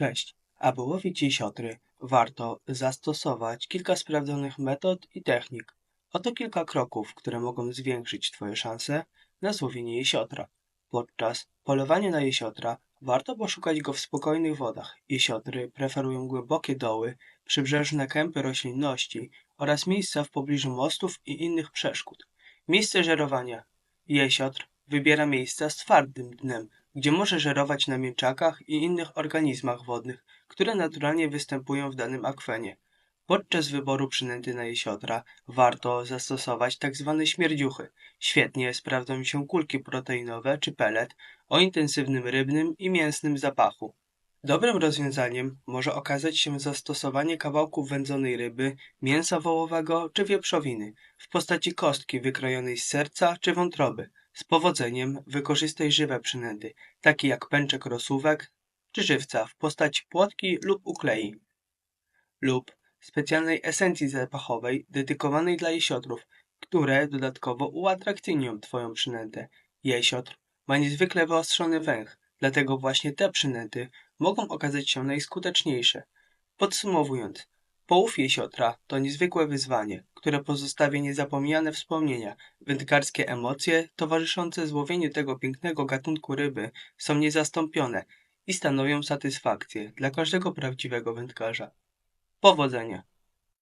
Cześć. Aby łowić jesiotry, warto zastosować kilka sprawdzonych metod i technik. Oto kilka kroków, które mogą zwiększyć Twoje szanse na złowienie jesiotra. Podczas polowania na jesiotra warto poszukać go w spokojnych wodach. Jesiotry preferują głębokie doły, przybrzeżne kępy roślinności oraz miejsca w pobliżu mostów i innych przeszkód. Miejsce żerowania. Jesiotr wybiera miejsca z twardym dnem, gdzie może żerować na mięczakach i innych organizmach wodnych, które naturalnie występują w danym akwenie. Podczas wyboru przynęty na jesiotra warto zastosować tzw. śmierdziuchy. Świetnie sprawdzą się kulki proteinowe czy pelet o intensywnym rybnym i mięsnym zapachu. Dobrym rozwiązaniem może okazać się zastosowanie kawałków wędzonej ryby, mięsa wołowego czy wieprzowiny w postaci kostki wykrojonej z serca czy wątroby. Z powodzeniem wykorzystaj żywe przynęty, takie jak pęczek rosówek czy żywca w postaci płotki lub uklei lub specjalnej esencji zapachowej dedykowanej dla jesiotrów, które dodatkowo uatrakcyjnią Twoją przynętę. Jesiotr ma niezwykle wyostrzony węch, dlatego właśnie te przynęty mogą okazać się najskuteczniejsze. Podsumowując, połów jesiotra to niezwykłe wyzwanie, które pozostawia niezapomniane wspomnienia. Wędkarskie emocje towarzyszące złowieniu tego pięknego gatunku ryby są niezastąpione i stanowią satysfakcję dla każdego prawdziwego wędkarza. Powodzenia!